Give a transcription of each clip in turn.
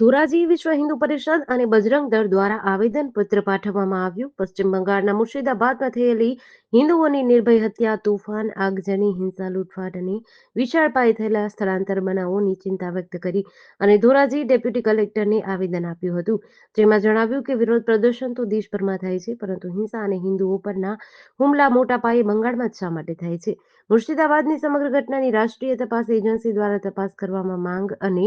ધોરાજી વિશ્વ હિન્દુ પરિષદ અને બજરંગ દળ દ્વારા આવેદન પત્ર પાઠવવામાં આવ્યું. પશ્ચિમ બંગાળના મુર્શિદાબાદમાં થયેલી હિન્દુઓની નિર્ભય હત્યા, તોફાન, આગજની, હિંસા, લૂંટફાટ અને વિશાળ પાયે થયેલા સ્થળાંતર બનાવોની ચિંતા વ્યક્ત કરી અને ધોરાજી ડેપ્યુટી કલેક્ટરને આવેદન આપ્યું હતું. જેમાં જણાવ્યું કે વિરોધ પ્રદર્શન તો દેશભરમાં થાય છે, પરંતુ હિંસા અને હિન્દુઓ પરના હુમલા મોટા પાયે બંગાળમાં જ શા માટે થાય છે? મુર્શિદાબાદની સમગ્ર ઘટનાની રાષ્ટ્રીય તપાસ એજન્સી દ્વારા તપાસ કરવામાં માંગ અને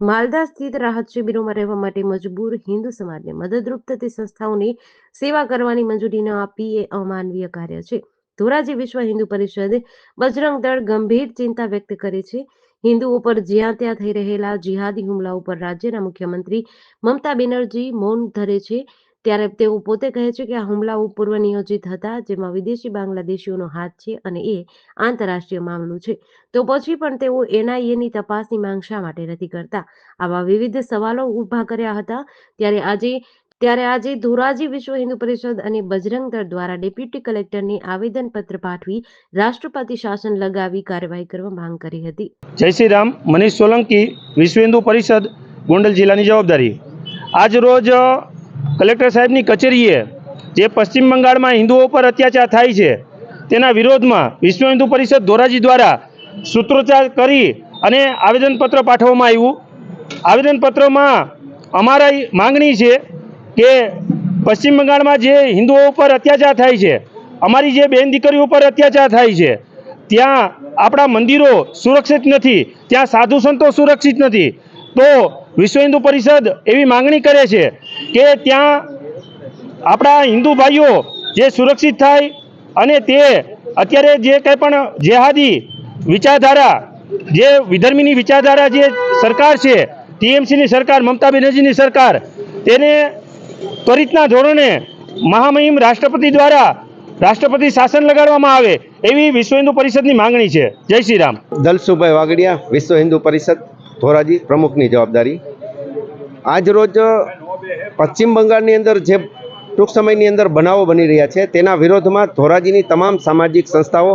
માલદા સ્થિત રાહત શિબિરોમાં રહેવા માટે મજબૂર હિન્દુ સમાજને મદદરૂપ થતી સંસ્થાઓની સેવા કરવાની મંજૂરી ન આપી એ અમાનવીય કાર્ય છે. ધોરાજી વિશ્વ હિન્દુ પરિષદ બજરંગ દળ ગંભીર ચિંતા વ્યક્ત કરે છે. હિન્દુઓ પર જ્યાં ત્યાં થઈ રહેલા જિહાદી હુમલાઓ પર રાજ્યના મુખ્યમંત્રી મમતા બેનર્જી મૌન ધરે છે. ત્યારે તેઓ પોતે કહે છે કે આ હુમલાઓ પૂર્વ નિયોજિત હતા, જેમાં વિદેશી બાંગ્લાદેશીઓનો હાથ છે અને એ આંતરરાષ્ટ્રીય મામલો છે. તો પછી પણ તેઓ એનઆઈએની તપાસની માંગ શા માટે નથી કરતા? આવા વિવિધ સવાલો ઊભા કર્યા હતા. ત્યારે આજે ત્યારે આજે ધોરાજી વિશ્વ હિન્દુ પરિષદ અને બજરંગ દળ દ્વારા ડેપ્યુટી કલેક્ટરને આવેદનપત્ર પાઠવી રાષ્ટ્રપતિ શાસન લગાવી કાર્યવાહી કરવા માંગ કરી હતી. જય શ્રી રામ. મનીષ સોલંકી, વિશ્વ હિન્દુ પરિષદ, ગોંડલ જિલ્લાની જવાબદારી. આજ રોજ કલેક્ટર સાહેબની કચેરીએ જે પશ્ચિમ બંગાળમાં હિન્દુઓ પર અત્યાચાર થાય છે, તેના વિરોધમાં વિશ્વ હિન્દુ પરિષદ ધોરાજી દ્વારા સૂત્રોચ્ચાર કરી અને આવેદનપત્ર પાઠવવામાં આવ્યું. આવેદનપત્રમાં અમારા માંગણી છે કે પશ્ચિમ બંગાળમાં જે હિન્દુઓ ઉપર અત્યાચાર થાય છે, અમારી જે બેન દીકરીઓ ઉપર અત્યાચાર થાય છે, ત્યાં આપણા મંદિરો સુરક્ષિત નથી, ત્યાં સાધુ સંતો સુરક્ષિત નથી. તો વિશ્વ હિન્દુ પરિષદ એવી માંગણી કરે છે કે ત્યાં આપણા હિન્દુ ભાઈઓ જે સુરક્ષિત થાય અને તે અત્યારે જે કંઈ પણ જેહાદી વિચારધારા, જે વિધર્મીની વિચારધારા જે સરકાર છે, ટીએમસીની સરકાર, મમતા બેનર્જીની સરકાર, તેને ત્વરિતના ધોરણે મહામહિમ રાષ્ટ્રપતિ દ્વારા રાષ્ટ્રપતિ શાસન લગાડવામાં આવે એવી વિશ્વ હિન્દુ પરિષદની માંગણી છે. જય શ્રી રામ દલસુભાઈ વાગડિયા વિશ્વ હિન્દુ પરિષદ ધોરાજી પ્રમુખની જવાબદારી. આજ રોજ પશ્ચિમ બંગાળની અંદર જે ટૂંક સમયની અંદર બનાવો બની રહ્યા છે, તેના વિરોધમાં ધોરાજીની તમામ સામાજિક સંસ્થાઓ,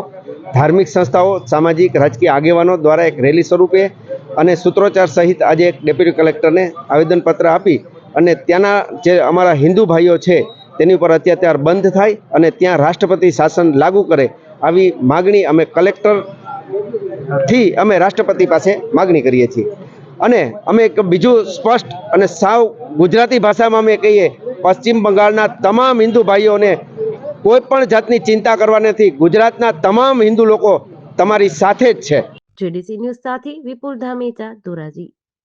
ધાર્મિક સંસ્થાઓ, સામાજિક રાજકીય આગેવાનો દ્વારા એક રેલી સ્વરૂપે અને સૂત્રોચ્ચાર સહિત આજે એક ડેપ્યુટી કલેક્ટરને આવેદનપત્ર આપી અને ત્યાંના જે અમારા હિન્દુ ભાઈઓ છે, તેની ઉપર અત્યાચાર બંધ થાય અને ત્યાં રાષ્ટ્રપતિ શાસન લાગુ કરે આવી માગણી અમે કલેક્ટરથી અમે રાષ્ટ્રપતિ પાસે માગણી કરીએ છીએ. અને અમે એક બીજું સ્પષ્ટ અને સાવ ગુજરાતી ભાષામાં અમે કહીએ, પશ્ચિમ બંગાળના તમામ હિન્દુ ભાઈઓને કોઈ પણ જાતની ચિંતા કરવા નથી. ગુજરાતના તમામ હિન્દુ લોકો તમારી સાથે જ છે. જેડીસી ન્યૂઝ સાથે વિપુલ ધામેચા, ધોરાજી.